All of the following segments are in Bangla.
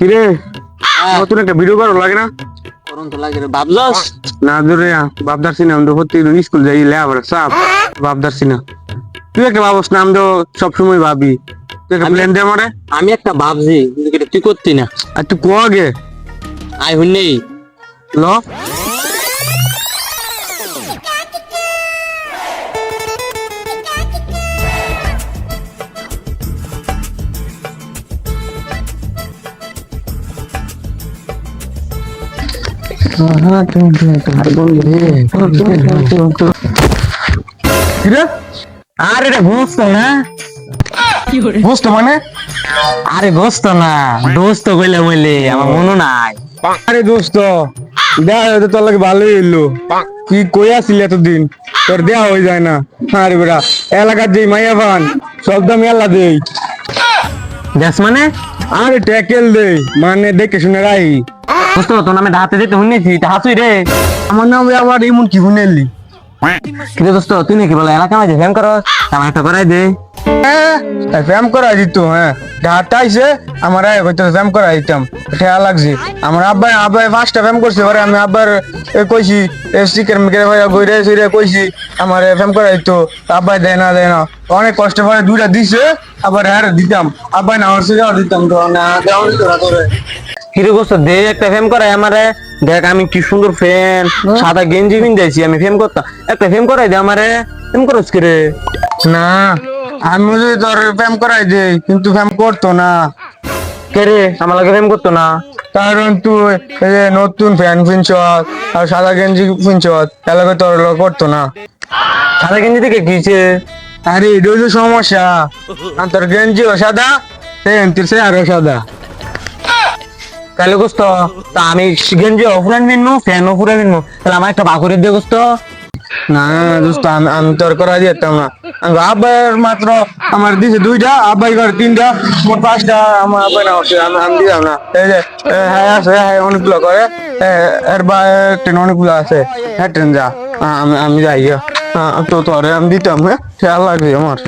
কিরে? নতুন একটা ভিডিও করো লাগে না? করুন তো লাগে রে ভাবছস না ধরে বাপদার সিনা আমি তো স্কুল যাই লে সাপ। বাপদার সিনা। তুই একটা ভাবস না আমি তো সবসময় ভাবি। তুই একটা আমি- প্ল্যান দে আমারে। আমি একটা ভাবছি কিন্তু তুই করতি না। আর তুই কো আগে? আই হুন্নি ল। আরে এটা গোস্ত না? বুঝ মানে? আরে না দোস্ত কইলে বলে আমার মনে নাই। আরে দোস্ত দেয়া হয়তো তোর লাগে ভালোই এলো কি কই আসলি এতদিন? তোর দেয়া হয়ে যায় না। আরে বেড়া এলাকার যেই মাইয়া পান সব দাম এলা দেই। দেখ মানে? আরে ট্যাকেল দেই মানে দেখে শুনে রাই। দোস্ত তোর নামে হাতে দিতে তা হাসুই রে। আমার নাম আবার এমন কি শুনেলি কিরে দোস্ত তুই নাকি বলে এলাকা মাঝে ফেম করো আমার একটা করাই দে। হ্যাঁ ফ্যাম করা দিত হ্যাঁ। ঢাটা আমার আয় হয়তো ফ্যাম করা দিতাম। ঠেয়া লাগছে। আমার ফ্যাম করছে আমি আব্বার কইছি স্টিকার মিকের ভাই গইরে সইরে কইছি আমার ফ্যাম করা দিত। আব্বাই দেয় না দেয় না। অনেক কষ্ট করে দুইটা দিছে আবার হ্যাঁ দিতাম। আব্বাই না যাওয়া দিতাম তো না দেওয়া নিত কিরে গোস্ত দে একটা ফেম করাই আমারে। দেখ আমি কি সুন্দর ফ্যান সাদা গেঞ্জি পিন্ধাইছি আমি ফেম করতাম। একটা ফেম করাই দে আমারে। ফেম করস কিরে? না আমি যদি তোর ফ্যাম করাই দেই কিন্তু ফ্যাম করতো না। কে রে আমার লাগে ফেম করতো না? কারণ তুই এই যে নতুন ফ্যান কিনছ আর সাদা গেঞ্জি কিনছ এলাকা তোর লোক করতো না। সাদা গেঞ্জি থেকে কিছে আরে এটাই তো সমস্যা। আর তোর গেঞ্জিও সাদা সেন্তির সে আরও সাদা। তাহলে গোস্ত তা আমি গেঞ্জি অফুরান কিনবো ফ্যান অফুরান কিনবো তাহলে আমার একটা বাকুরে দিয়ে গোস্ত না, দোস্ত, আমি আমি তোর করা দিতাম না। মাত্র আমার দিছে দুইটা, আব্বাই ঘর তিনটা, মোট পাঁচটা আমার আব্বাই না হচ্ছে আমি আমি দিলাম না। এই যে হ্যাঁ আছে হ্যাঁ অনেকগুলো করে। এর বা ট্রেন অনেকগুলো আছে। হ্যাঁ ট্রেন যা। আমি আমি যাই তো তোরে আমি দিতাম খেয়াল লাগবে আমার।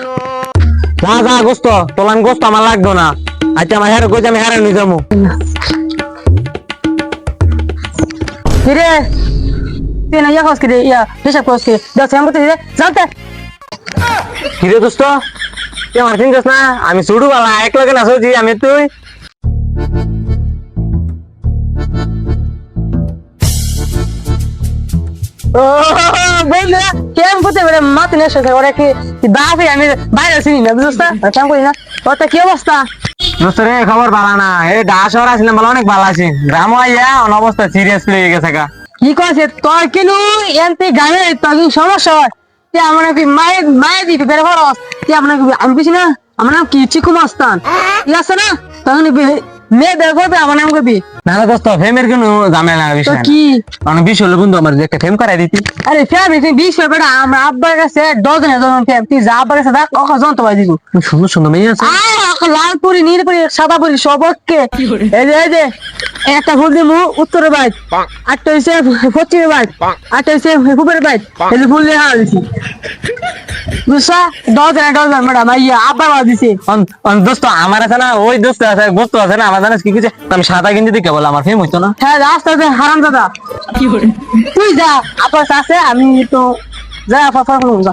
না যা গোস্ত তোলান গোস্ত আমার লাগতো না। আচ্ছা আমার হ্যাঁ গোজ আমি হ্যাঁ নিয়ে যাব। কিরে তুই না ইয়া খোঁজ কিরে ইয়া হিসাব খোঁজ কিরে দশ আমি করতে জানতে কিরে দোস্ত তুই আমার চিনছিস না আমি ছুটু বালা এক লগে না সোজি আমি তুই ও বন্ধু কেম করতে পারে মাত সাথে ওরা কি বাপে আমি বাইরে চিনি না বুঝছিস না কেম করি না ওটা কি অবস্থা দোস্ত রে খবর ভালো না। এ শহর আসলে অনেক ভালো আছি। গ্রাম অন অবস্থা সিরিয়াস হয়ে গেছে গা। কি কইছে? তোর কিনু এনতে গায়ে তোর সমস্যা হয়? তুই আমার কি মায়ের মায়ের দিতে বের আমি কিছু না, আমার নাম কি? চিকু মাস্তান। ঠিক আছে না? তখন মেয়ে বের করবে আমার নাম কবি। না না দোস্ত ফেমের কোনো ঝামেলা তো বিষয় না কি অনেক বিশ হলো বন্ধু আমার একটা ফেম করাই দিতি। আরে ফ্যামিলি তুই বিশ বেটা আমরা আব্বার কাছে ডজনে ডজন ফ্যাম তুই যা আব্বার কাছে দেখ ওকে যন্ত্র পাই দিব। সুন্দর সুন্দর মেয়ে আছে। লাল পুরি নীল পুরি সাদা পুরি সবকে এই যে এই যে একটা ফুল দিমু উত্তরে বাইক আটটা হইছে পশ্চিমে বাইক আটটা হইছে পূবের বাইক এই যে ফুল দিয়ে ম্যাডাম আব্বার বাদ দিছে। অন- অন দোস্ত আমার আছে না ওই দোস্ত আছে বস্তু আছে না আমার জানিস কি কিছু? আমি সাদা গেঞ্জি দিকে বলে আমার ফেম হইতো না। হ্যাঁ হারাম দাদা। তুই যা আব্বার কাছে আমি তো যা আপনার যা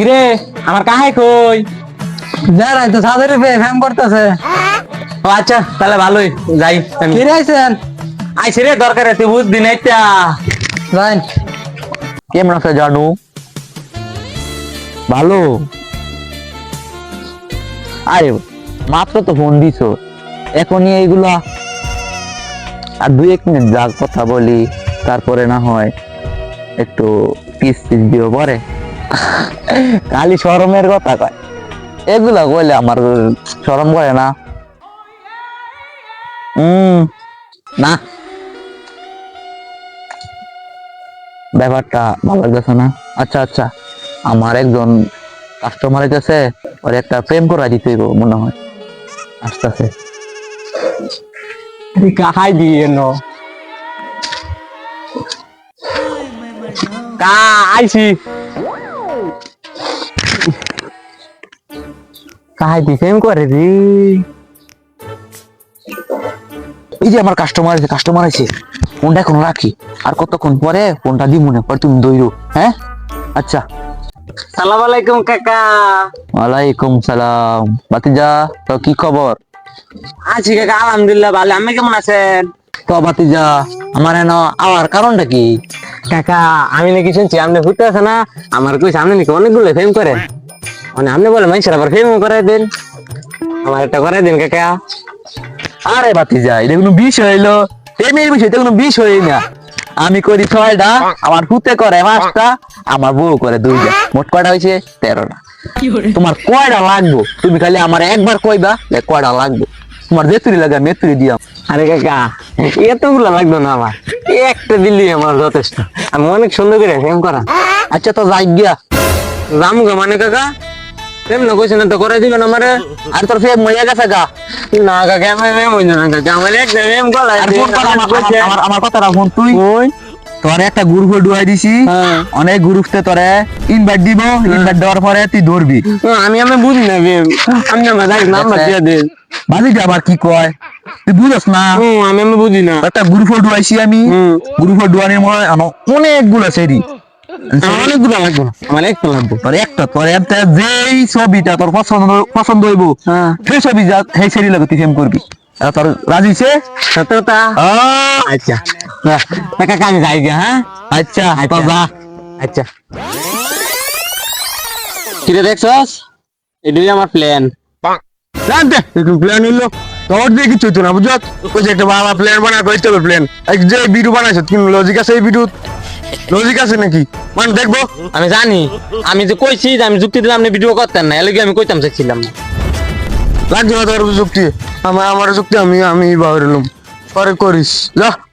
কিরে আমার কাহাই কই? তো সাদের ফ্যাম করতেছে ও আচ্ছা তাহলে ভালোই যাই আমি ফিরে আইছেন? আইছি রে দরকার তুই বুঝদি না এটা যাই কেমন আছে জানু? ভালো। আরে মাত্র তো ফোন দিছো। এখনই এইগুলা আর দুই এক মিনিট যা কথা বলি তারপরে না হয় একটু পিস পিস দিও পরে। খালি শরমের কথা কয়। এগুলা কইলে আমার শরম করে না। হুম না। ব্যাপারটা ভালো লাগতেছে না। আচ্ছা আচ্ছা। আমার একজন কাস্টমার কাছে ওর একটা প্রেম করা দিতে মনে হয়। আস্তে আস্তে কাহাই দিয়ে ন কা, আইছি। কাহাই সেম করে রে এই যে আমার কাস্টমার আছে কাস্টমার আছে। ফোনটা এখন রাখি। আর কতক্ষণ পরে ফোনটা দিব মনে পরে তুমি দইরো হ্যাঁ? আচ্ছা। সালাম আলাইকুম কাকা। ওয়ালাইকুম সালাম। বাতিজা তো কি খবর? আছি কাকা আলহামদুলিল্লাহ ভালো। আমি কেমন আছেন? তো বাতিজা আমার এন আওয়ার কারণটা কি? কাকা আমি নাকি শুনছি আপনি ঘুরতে আছে না? আমার কইছে আপনি নাকি অনেকগুলো ফেম করেন মানে আপনি বলে মানুষের আবার ফেম করে দেন। আমার একটা করে দিন কাকা। আরে বাতিজা এটা কোনো বিষয় হইল। প্রেমের বিষয় এটা কোনো বিষয় না। আমি করি ছয়টা আমার হুতে করে পাঁচটা আমার বউ করে দুইটা। মোট কয়টা হয়েছে তেরোটা। তোমার কয়টা লাগবো? তুমি খালি আমার একবার কইবা যে কয়টা লাগবো। তোমার যেতুরি লাগে মেতুরি দিয়াম। আরে কাকা এতগুলো লাগবে না আমার। একটা দিল্লি আমার যথেষ্ট। আমি অনেক সুন্দর করে ফেম করা। আচ্ছা তো যাই গিয়া। রাম গো মানে কাকা। ফেম না কইছেন তো করে দিবেন আমারে। আর তোর ফেম মজা গেছে গা। না কাকা আমি না কাকা। আমার একটা ফোন কর আমার- কথাটা তুই। তোর একটা গ্রুপে ডুয়াই দিছি। হ্যাঁ। অনেক গ্রুপতে তোরে ইনভাইট দিব ইনভাইট দেওয়ার পরে তুই ধরবি। আমি আমি বুঝি না ফেম আমি আমার নাম্বার দিয়ে দেন বাজি আবার কি কয়? তুই বুঝস না? আমি আমি বুঝি না। একটা গ্রুপে ডুয়াইছি আমি। গ্রুপে ডুয়ানির মনে হয় আমার অনেকগুলো সেরি অনেকগুলো লাগবে আমার একটা লাগবে। তোর একটা তোর যেই ছবিটা তোর পছন্দ পছন্দ হইব হ্যাঁ। সেই ছবি যা সেই সেরি লাগে তুই ফেম করবি। তোর রাজি সে সত্যতা আচ্ছা। আমি যাই হ্যাঁ? আচ্ছা আচ্ছা। আচ্ছা। কিরে দেখছস? এটাই আমার প্ল্যান জানতে প্ল্যান হইল। তোর দিয়ে কিছু হইতো না বুঝত একটা বাবা প্ল্যান বানা কইতে হবে প্ল্যান যে ভিডিও বানাইছ কি লজিক আছে এই ভিডিও লজিক আছে নাকি? মানে দেখব। আমি জানি। আমি যে কইছি যে আমি যুক্তি দিলাম না ভিডিও করতেন না এলাকি আমি কইতাম চাইছিলাম না। লাগছে না তোর যুক্তি? আমার আমার যুক্তি আমি আমি বাহির পরে করিস। যা।